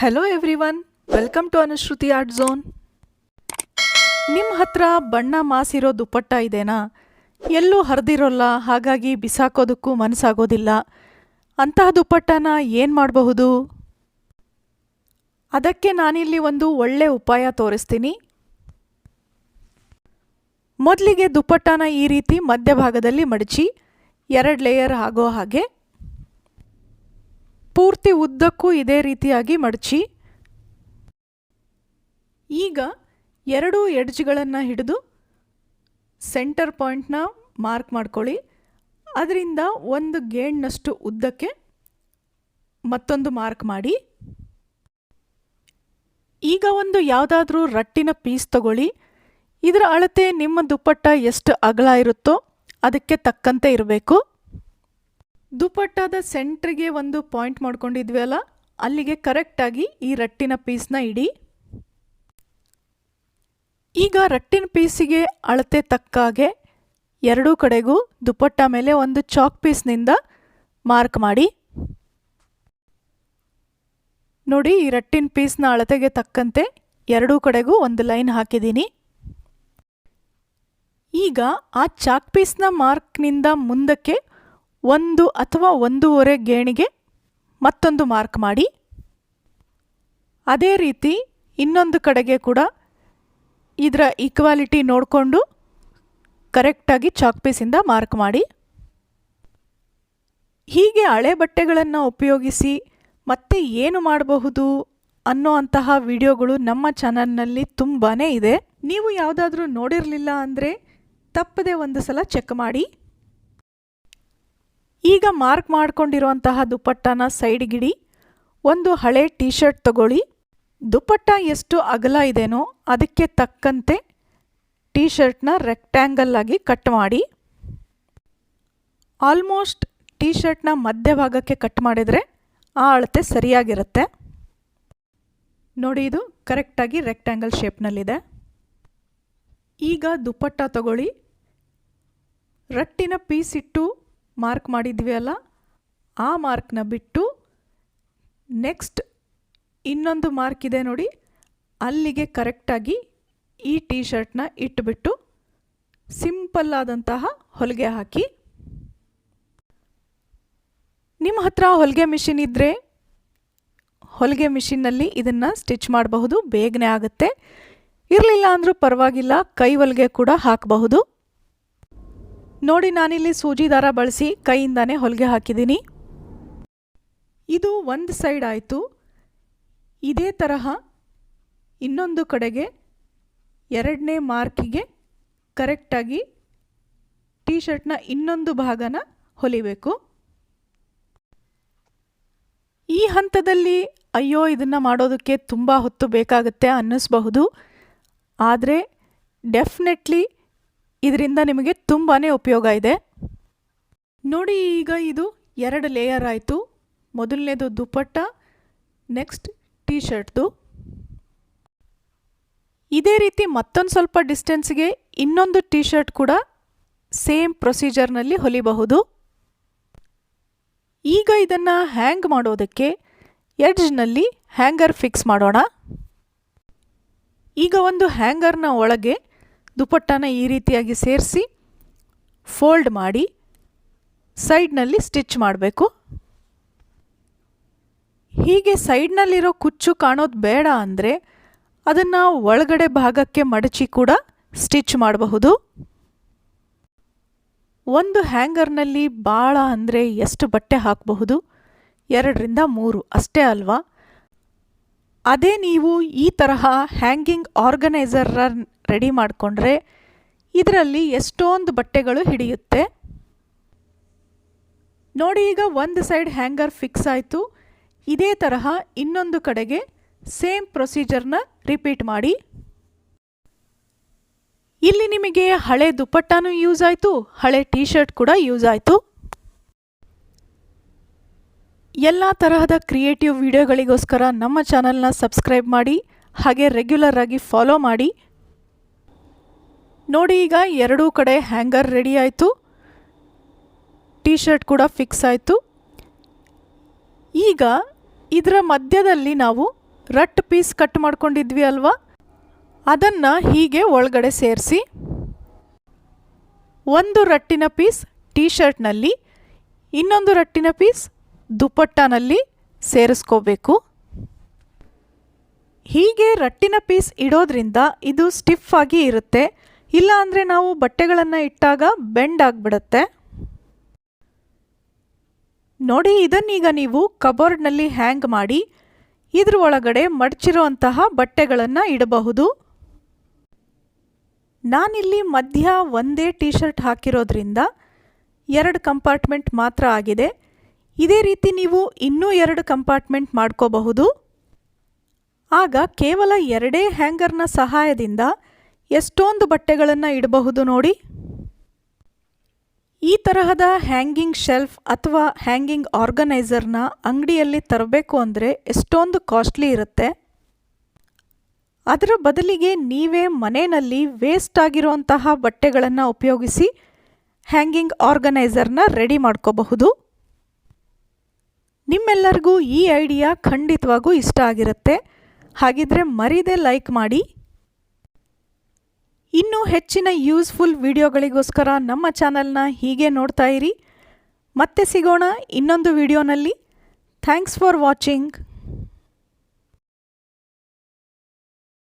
Hello everyone welcome to Anushruti art zone ನಿಮ್ಮ ಹತ್ರ ಬಣ್ಣ ಮಾಸಿರೋ ದುಪ್ಪಟ್ಟ ಇದೆನಾ? ಎಲ್ಲೂ ಹರಿದಿರೋಲ್ಲ, ಹಾಗಾಗಿ ಬಿಸಾಕೋದಕ್ಕೂ ಮನಸ್ಸಾಗೋದಿಲ್ಲ. ಅಂತಹ ದುಪ್ಪಟ್ಟನ ಏನು ಮಾಡಬಹುದು? ಅದಕ್ಕೆ ನಾನಿಲ್ಲಿ ಒಂದು ಒಳ್ಳೆ ಉಪಾಯ ತೋರಿಸ್ತೀನಿ. ಮೊದಲಿಗೆ ದುಪ್ಪಟ್ಟನ ಈ ರೀತಿ ಮಧ್ಯಭಾಗದಲ್ಲಿ ಮಡಚಿ, ಎರಡು ಲೇಯರ್ ಆಗೋ ಹಾಗೆ ಪೂರ್ತಿ ಉದ್ದಕ್ಕೂ ಇದೇ ರೀತಿಯಾಗಿ ಮಡಚಿ. ಈಗ ಎರಡು ಎಡ್ಜ್ಗಳನ್ನು ಹಿಡಿದು ಸೆಂಟರ್ ಪಾಯಿಂಟ್ನ ಮಾರ್ಕ್ ಮಾಡ್ಕೊಳ್ಳಿ. ಅದರಿಂದ ಒಂದು ಗೇಣ್ನಷ್ಟು ಉದ್ದಕ್ಕೆ ಮತ್ತೊಂದು ಮಾರ್ಕ್ ಮಾಡಿ. ಈಗ ಒಂದು ಯಾವುದಾದ್ರೂ ರಟ್ಟಿನ ಪೀಸ್ ತಗೊಳ್ಳಿ. ಇದರ ಅಳತೆ ನಿಮ್ಮ ದುಪ್ಪಟ್ಟ ಎಷ್ಟು ಅಗಲ ಇರುತ್ತೋ ಅದಕ್ಕೆ ತಕ್ಕಂತೆ ಇರಬೇಕು. ದುಪ್ಪಟ್ಟದ ಸೆಂಟ್ರಿಗೆ ಒಂದು ಪಾಯಿಂಟ್ ಮಾಡ್ಕೊಂಡಿದ್ವಿ ಅಲ್ಲ? ಅಲ್ಲಿಗೆ ಕರೆಕ್ಟಾಗಿ ಈ ರಟ್ಟಿನ ಪೀಸ್ನ ಇಡಿ. ಈಗ ರಟ್ಟಿನ ಪೀಸಿಗೆ ಅಳತೆ ತಕ್ಕ ಹಾಗೆ ಎರಡೂ ಕಡೆಗೂ ದುಪಟ್ಟ ಮೇಲೆ ಒಂದು ಚಾಕ್ ಪೀಸ್ನಿಂದ ಮಾರ್ಕ್ ಮಾಡಿ. ನೋಡಿ, ಈ ರಟ್ಟಿನ ಪೀಸ್ನ ಅಳತೆಗೆ ತಕ್ಕಂತೆ ಎರಡೂ ಕಡೆಗೂ ಒಂದು ಲೈನ್ ಹಾಕಿದ್ದೀನಿ. ಈಗ ಆ ಚಾಕ್ ಪೀಸ್ನ ಮಾರ್ಕ್ನಿಂದ ಮುಂದಕ್ಕೆ ಒಂದು ಅಥವಾ ಒಂದೂವರೆ ಗೇಣಿಗೆ ಮತ್ತೊಂದು ಮಾರ್ಕ್ ಮಾಡಿ. ಅದೇ ರೀತಿ ಇನ್ನೊಂದು ಕಡೆಗೆ ಕೂಡ ಇದರ ಈಕ್ವಾಲಿಟಿ ನೋಡಿಕೊಂಡು ಕರೆಕ್ಟಾಗಿ ಚಾಕ್ ಪೀಸಿಂದ ಮಾರ್ಕ್ ಮಾಡಿ. ಹೀಗೆ ಹಳೆ ಬಟ್ಟೆಗಳನ್ನು ಉಪಯೋಗಿಸಿ ಮತ್ತೆ ಏನು ಮಾಡಬಹುದು ಅನ್ನೋ ಅಂತಹ ವಿಡಿಯೋಗಳು ನಮ್ಮ ಚಾನಲ್ನಲ್ಲಿ ತುಂಬಾ ಇದೆ. ನೀವು ಯಾವುದಾದ್ರೂ ನೋಡಿರಲಿಲ್ಲ ಅಂದರೆ ತಪ್ಪದೆ ಒಂದು ಸಲ ಚೆಕ್ ಮಾಡಿ. ಈಗ ಮಾರ್ಕ್ ಮಾಡ್ಕೊಂಡಿರುವಂತಹ ದುಪ್ಪಟ್ಟನ ಸೈಡ್ಗಿಡಿ ಒಂದು ಹಳೆ ಟೀ ಶರ್ಟ್ ತಗೊಳ್ಳಿ. ದುಪ್ಪಟ್ಟ ಎಷ್ಟು ಅಗಲ ಇದೆನೋ ಅದಕ್ಕೆ ತಕ್ಕಂತೆ ಟೀ ಶರ್ಟ್ನ ರೆಕ್ಟ್ಯಾಂಗಲ್ ಆಗಿ ಕಟ್ ಮಾಡಿ. ಆಲ್ಮೋಸ್ಟ್ ಟೀ ಶರ್ಟ್ನ ಮಧ್ಯಭಾಗಕ್ಕೆ ಕಟ್ ಮಾಡಿದರೆ ಆ ಅಳತೆ ಸರಿಯಾಗಿರುತ್ತೆ. ನೋಡಿ ಇದು ಕರೆಕ್ಟಾಗಿ ರೆಕ್ಟ್ಯಾಂಗಲ್ ಶೇಪ್ನಲ್ಲಿದೆ ಈಗ ದುಪ್ಪಟ್ಟ ತಗೊಳ್ಳಿ. ರಟ್ಟಿನ ಪೀಸ್ ಇಟ್ಟು ಮಾರ್ಕ್ ಮಾಡಿದ್ವಿ ಅಲ್ಲ? ಆ ಮಾರ್ಕ್ನ ಬಿಟ್ಟು ನೆಕ್ಸ್ಟ್ ಇನ್ನೊಂದು ಮಾರ್ಕ್ ಇದೆ ನೋಡಿ. ಅಲ್ಲಿಗೆ ಕರೆಕ್ಟಾಗಿ ಈ ಟೀ ಶರ್ಟ್ನ ಇಟ್ಟುಬಿಟ್ಟು ಸಿಂಪಲ್ಲಾದಂತಹ ಹೊಲಿಗೆ ಹಾಕಿ. ನಿಮ್ಮ ಹತ್ರ ಹೊಲಿಗೆ ಮಿಷಿನ್ ಇದ್ದರೆ ಹೊಲಿಗೆ ಮಿಷಿನ್ನಲ್ಲಿ ಇದನ್ನು ಸ್ಟಿಚ್ ಮಾಡಬಹುದು, ಬೇಗನೆ ಆಗುತ್ತೆ. ಇರಲಿಲ್ಲ ಅಂದರೂ ಪರವಾಗಿಲ್ಲ, ಕೈ ಹೊಲಿಗೆ ಕೂಡ ಹಾಕಬಹುದು. ನೋಡಿ ನಾನಿಲ್ಲಿ ಸೂಜಿ ದಾರ ಬಳಸಿ ಕೈಯಿಂದಾನೇ ಹೊಲಿಗೆ ಹಾಕಿದ್ದೀನಿ. ಇದು ಒಂದು ಸೈಡ್ ಆಯಿತು. ಇದೇ ತರಹ ಇನ್ನೊಂದು ಕಡೆಗೆ ಎರಡನೇ ಮಾರ್ಕಿಗೆ ಕರೆಕ್ಟಾಗಿ ಟೀ ಶರ್ಟ್ನ ಇನ್ನೊಂದು ಭಾಗನ ಹೊಲಿಬೇಕು. ಈ ಹಂತದಲ್ಲಿ ಅಯ್ಯೋ ಇದನ್ನು ಮಾಡೋದಕ್ಕೆ ತುಂಬ ಹೊತ್ತು ಬೇಕಾಗುತ್ತೆ ಅನ್ನಿಸ್ಬಹುದು. ಆದರೆ ಡೆಫಿನೆಟ್ಲಿ ಇದರಿಂದ ನಿಮಗೆ ತುಂಬಾ ಉಪಯೋಗ ಇದೆ. ನೋಡಿ ಈಗ ಇದು ಎರಡು ಲೇಯರ್ ಆಯಿತು. ಮೊದಲನೇದು ದುಪ್ಪಟ್ಟ ನೆಕ್ಸ್ಟ್ ಟೀ ಶರ್ಟ್ದು ಇದೇ ರೀತಿ ಮತ್ತೊಂದು ಸ್ವಲ್ಪ ಡಿಸ್ಟೆನ್ಸ್ಗೆ ಇನ್ನೊಂದು ಟೀ ಶರ್ಟ್ ಕೂಡ ಸೇಮ್ ಪ್ರೊಸೀಜರ್ನಲ್ಲಿ ಹೊಲಿಬಹುದು. ಈಗ ಇದನ್ನು ಹ್ಯಾಂಗ್ ಮಾಡೋದಕ್ಕೆ ಎಡ್ಜ್ನಲ್ಲಿ ಹ್ಯಾಂಗರ್ ಫಿಕ್ಸ್ ಮಾಡೋಣ. ಈಗ ಒಂದು ಹ್ಯಾಂಗರ್ನ ಒಳಗೆ ದುಪ್ಪಟ್ಟನ ಈ ರೀತಿಯಾಗಿ ಸೇರಿಸಿ ಫೋಲ್ಡ್ ಮಾಡಿ ಸೈಡ್ನಲ್ಲಿ ಸ್ಟಿಚ್ ಮಾಡಬೇಕು. ಹೀಗೆ ಸೈಡ್ನಲ್ಲಿರೋ ಕುಚ್ಚು ಕಾಣೋದು ಬೇಡ ಅಂದರೆ ಅದನ್ನು ಒಳಗಡೆ ಭಾಗಕ್ಕೆ ಮಡಚಿ ಕೂಡ ಸ್ಟಿಚ್ ಮಾಡಬಹುದು. ಒಂದು ಹ್ಯಾಂಗರ್ನಲ್ಲಿ ಭಾಳ ಅಂದರೆ ಎಷ್ಟು ಬಟ್ಟೆ ಹಾಕಬಹುದು? ಎರಡರಿಂದ ಮೂರು, ಅಷ್ಟೇ ಅಲ್ವಾ? ಅದೇ ನೀವು ಈ ತರಹ ಹ್ಯಾಂಗಿಂಗ್ ಆರ್ಗನೈಸರ್ ರೆಡಿ ಮಾಡಿಕೊಂಡ್ರೆ ಇದರಲ್ಲಿ ಎಷ್ಟೊಂದು ಬಟ್ಟೆಗಳು ಹಿಡಿಯುತ್ತೆ. ನೋಡಿ ಈಗ ಒಂದು ಸೈಡ್ ಹ್ಯಾಂಗರ್ ಫಿಕ್ಸ್ ಆಯಿತು. ಇದೇ ತರಹ ಇನ್ನೊಂದು ಕಡೆಗೆ ಸೇಮ್ ಪ್ರೊಸೀಜರ್ನ ರಿಪೀಟ್ ಮಾಡಿ. ಇಲ್ಲಿ ನಿಮಗೆ ಹಳೆ ದುಪ್ಪಟ್ಟನೂ ಯೂಸ್ ಆಯಿತು, ಹಳೆ ಟೀ ಶರ್ಟ್ ಕೂಡ ಯೂಸ್ ಆಯಿತು. ಎಲ್ಲ ತರಹದ ಕ್ರಿಯೇಟಿವ್ ವಿಡಿಯೋಗಳಿಗೋಸ್ಕರ ನಮ್ಮ ಚಾನಲ್ನ ಸಬ್ಸ್ಕ್ರೈಬ್ ಮಾಡಿ, ಹಾಗೆ ರೆಗ್ಯುಲರ್ ಆಗಿ ಫಾಲೋ ಮಾಡಿ. ನೋಡಿ ಈಗ ಎರಡೂ ಕಡೆ ಹ್ಯಾಂಗರ್ ರೆಡಿ ಆಯಿತು. ಟೀ ಶರ್ಟ್ ಕೂಡ ಫಿಕ್ಸ್ ಆಯಿತು. ಈಗ ಇದರ ಮಧ್ಯದಲ್ಲಿ ನಾವು ರಟ್ ಪೀಸ್ ಕಟ್ ಮಾಡ್ಕೊಂಡಿದ್ವಿ ಅಲ್ವಾ? ಅದನ್ನು ಹೀಗೆ ಒಳಗಡೆ ಸೇರಿಸಿ. ಒಂದು ರಟ್ಟಿನ ಪೀಸ್ ಟೀ ಶರ್ಟ್ನಲ್ಲಿ ಇನ್ನೊಂದು ರಟ್ಟಿನ ಪೀಸ್ ದುಪ್ಪಟ್ಟನಲ್ಲಿ ಸೇರಿಸ್ಕೋಬೇಕು. ಹೀಗೆ ರಟ್ಟಿನ ಪೀಸ್ ಇಡೋದ್ರಿಂದ ಇದು ಸ್ಟಿಫ್ ಆಗಿ ಇರುತ್ತೆ. ಇಲ್ಲ ಅಂದರೆ ನಾವು ಬಟ್ಟೆಗಳನ್ನು ಇಟ್ಟಾಗ ಬೆಂಡ್ ಆಗಿಬಿಡುತ್ತೆ. ನೋಡಿ, ಇದನ್ನೀಗ ನೀವು ಕಬೋರ್ಡ್ನಲ್ಲಿ ಹ್ಯಾಂಗ್ ಮಾಡಿ, ಇದ್ರ ಒಳಗಡೆ ಮಡಚಿರುವಂತಹ ಬಟ್ಟೆಗಳನ್ನು ಇಡಬಹುದು. ನಾನಿಲ್ಲಿ ಮಧ್ಯ ಒಂದೇ ಟೀ ಶರ್ಟ್ ಹಾಕಿರೋದ್ರಿಂದ ಎರಡು ಕಂಪಾರ್ಟ್ಮೆಂಟ್ ಮಾತ್ರ ಆಗಿದೆ. ಇದೇ ರೀತಿ ನೀವು ಇನ್ನೂ ಎರಡು ಕಂಪಾರ್ಟ್ಮೆಂಟ್ ಮಾಡ್ಕೋಬಹುದು. ಆಗ ಕೇವಲ ಎರಡೇ ಹ್ಯಾಂಗರ್ನ ಸಹಾಯದಿಂದ ಎಷ್ಟೊಂದು ಬಟ್ಟೆಗಳನ್ನು ಇಡಬಹುದು ನೋಡಿ. ಈ ತರಹದ ಹ್ಯಾಂಗಿಂಗ್ ಶೆಲ್ಫ್ ಅಥವಾ ಹ್ಯಾಂಗಿಂಗ್ ಆರ್ಗನೈಸರ್ನ ಅಂಗಡಿಯಲ್ಲಿ ತರಬೇಕು ಅಂದರೆ ಎಷ್ಟೊಂದು ಕಾಸ್ಟ್ಲಿ ಇರುತ್ತೆ. ಅದರ ಬದಲಿಗೆ ನೀವೇ ಮನೆಯಲ್ಲಿ ವೇಸ್ಟ್ ಆಗಿರುವಂತಹ ಬಟ್ಟೆಗಳನ್ನು ಉಪಯೋಗಿಸಿ ಹ್ಯಾಂಗಿಂಗ್ ಆರ್ಗನೈಸರ್ನ ರೆಡಿ ಮಾಡ್ಕೋಬಹುದು. ನಿಮ್ಮೆಲ್ಲರಿಗೂ ಈ ಐಡಿಯಾ ಖಂಡಿತವಾಗೂ ಇಷ್ಟ ಆಗಿರುತ್ತೆ. ಹಾಗಿದ್ರೆ ಮರೀದೆ ಲೈಕ್ ಮಾಡಿ. ಇನ್ನೂ ಹೆಚ್ಚಿನ ಯೂಸ್ಫುಲ್ ವಿಡಿಯೋಗಳಿಗೋಸ್ಕರ ನಮ್ಮ ಚಾನಲ್ನ ಹೀಗೆ ನೋಡ್ತಾ ಇರಿ. ಮತ್ತೆ ಸಿಗೋಣ ಇನ್ನೊಂದು ವಿಡಿಯೋನಲ್ಲಿ. Thanks for watching.